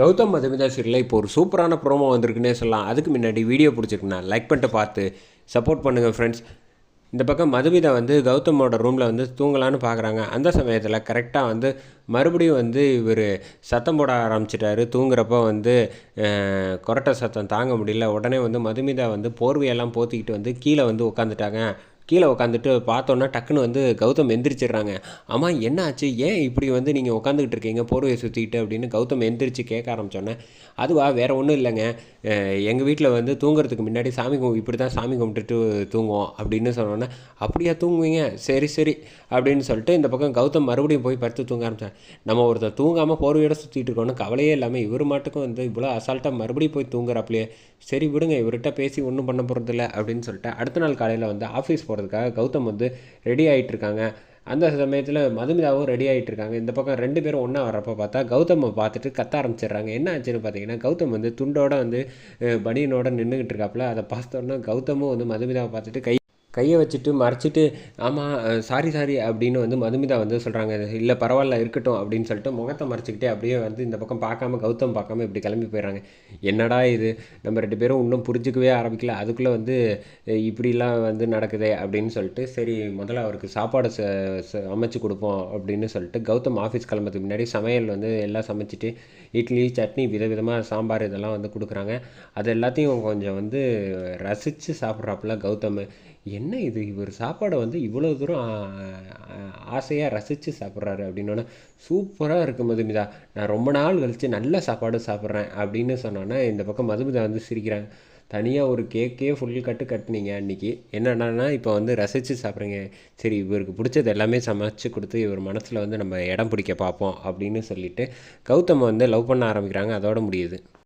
கௌதம் மதுமிதா சீரியலில் இப்போ ஒரு சூப்பரான ப்ரோமோ வந்திருக்குன்னே சொல்லலாம். அதுக்கு முன்னாடி வீடியோ பிடிச்சிருக்குண்ணா. லைக் பண்ணிட்டு பார்த்து சப்போர்ட் பண்ணுங்கள் ஃப்ரெண்ட்ஸ் இந்த பக்கம் மதுமிதா வந்து கௌதமோட ரூமில் வந்து தூங்கலான்னு பார்க்குறாங்க. அந்த சமயத்தில் கரெக்டாக வந்து மறுபடியும் வந்து இவர் சத்தம் போட ஆரம்பிச்சிட்டாரு. தூங்குறப்போ வந்து கொரட்டை சத்தம் தாங்க முடியல. உடனே வந்து மதுமிதா வந்து போர்வையெல்லாம் போத்திக்கிட்டு வந்து கீழே வந்து உட்காந்துட்டாங்க கீழே உட்காந்துட்டு பார்த்தோன்னா டக்குன்னு வந்து கௌதம் எந்திரிச்சிடுறாங்க. ஆமாம் என்ன ஆச்சு ஏன் இப்படி வந்து நீங்கள் உட்காந்துக்கிட்டு இருக்கீங்க? போர்வையை சுற்றிக்கிட்டு அப்படின்னு கௌதம் எந்திரிச்சு கேட்க ஆரம்பித்தோன்னே அதுவா? வேறு ஒன்றும் இல்லைங்க. எங்கள் வீட்டில் வந்து தூங்குறதுக்கு முன்னாடி சாமி கும் இப்படி தான் சாமி கும்பிட்டுட்டு தூங்குவோம் அப்படின்னு சொன்னோன்னே அப்படியா தூங்குவீங்க? சரி சரி அப்படின்னு சொல்லிட்டு இந்த பக்கம் கௌதம் மறுபடியும் போய் படுத்து தூங்க ஆரம்பித்தார் நம்ம ஒருத்தர் தூங்காமல் போர்வையோட சுற்றிட்டு இருக்கோன்னு கவலையே இல்லாமல் இவர் மாட்டுக்கும் வந்து இவ்வளோ அசால்ட்டாக மறுபடியும் போய் தூங்குறாப்லையே. சரி விடுங்க. இவர்கிட்ட பேசி ஒன்றும் பண்ண போகிறதில்ல அப்படின்னு சொல்லிட்டு அடுத்த நாள் காலையில் வந்து ஆஃபீஸ் போகிறதுக்காக கௌதம் வந்து ரெடி ஆகிட்டு இருக்காங்க அந்த சமயத்தில் மதுமிதாவும் ரெடி ஆகிட்டு இருக்காங்க இந்த பக்கம் ரெண்டு பேரும் ஒன்றா வர்றப்போ பார்த்தா கௌதமை பார்த்துட்டு கத்த ஆரம்பிச்சிடுறாங்க. என்ன ஆச்சுன்னு பார்த்தீங்கன்னா கௌதம் வந்து துண்டோட வந்து பனியனோட நின்றுக்கிட்டு இருக்காப்புல. அதை பார்த்தோன்னா கௌதமும் வந்து மதுமிதாவை பார்த்துட்டு கை கையை வச்சுட்டு மறைச்சிட்டு ஆமாம் சாரி சாரி அப்படின்னு வந்து மதுமிதா வந்து சொல்கிறாங்க இல்லை பரவாயில்ல இருக்கட்டும் அப்படின்னு சொல்லிட்டு முகத்தை மறைச்சிக்கிட்டே அப்படியே வந்து இந்த பக்கம் பார்க்காம கௌதம் பார்க்காம இப்படி கிளம்பி போயிடுறாங்க. என்னடா இது? நம்ம ரெண்டு பேரும் இன்னும் புரிஞ்சுக்கவே ஆரம்பிக்கல. அதுக்குள்ளே வந்து இப்படிலாம் வந்து நடக்குதே அப்படின்னு சொல்லிட்டு சரி முதல்ல அவருக்கு சாப்பாடு ச ச- அமைச்சு கொடுப்போம் அப்படின்னு சொல்லிட்டு கௌதம் ஆஃபீஸ் கிளம்புறதுக்கு முன்னாடி சமையல் வந்து எல்லாம் சமைச்சிட்டு இட்லி சட்னி விதவிதமாக சாம்பார் இதெல்லாம் வந்து கொடுக்குறாங்க. அது எல்லாத்தையும் கொஞ்சம் வந்து ரசித்து சாப்பிட்றாப்புல கௌதம். என்ன இது? இவர் சாப்பாடை வந்து இவ்வளோ தூரம் ஆசையாக ரசித்து சாப்பிட்றாரு அப்படின்னோன்னா சூப்பராக இருக்குது மதுமிதா. நான் ரொம்ப நாள் கழித்து நல்ல சாப்பாடு சாப்பிட்றேன் அப்படின்னு சொன்னோன்னா இந்த பக்கம் மதுமிதா வந்து சிரிக்கிறாங்க. தனியாக ஒரு கேக்கே ஃபுல் கட்டு கட்டினீங்க அன்றைக்கி என்னென்னா இப்போ வந்து ரசித்து சாப்பிட்றீங்க. சரி இவருக்கு பிடிச்சது எல்லாமே சமைச்சு கொடுத்து இவர் மனசில் வந்து நம்ம இடம் பிடிக்க பார்ப்போம் அப்படின்னு சொல்லிட்டு கௌதம் வந்து லவ் பண்ண ஆரம்பிக்கிறாங்க. அதோட முடியுது.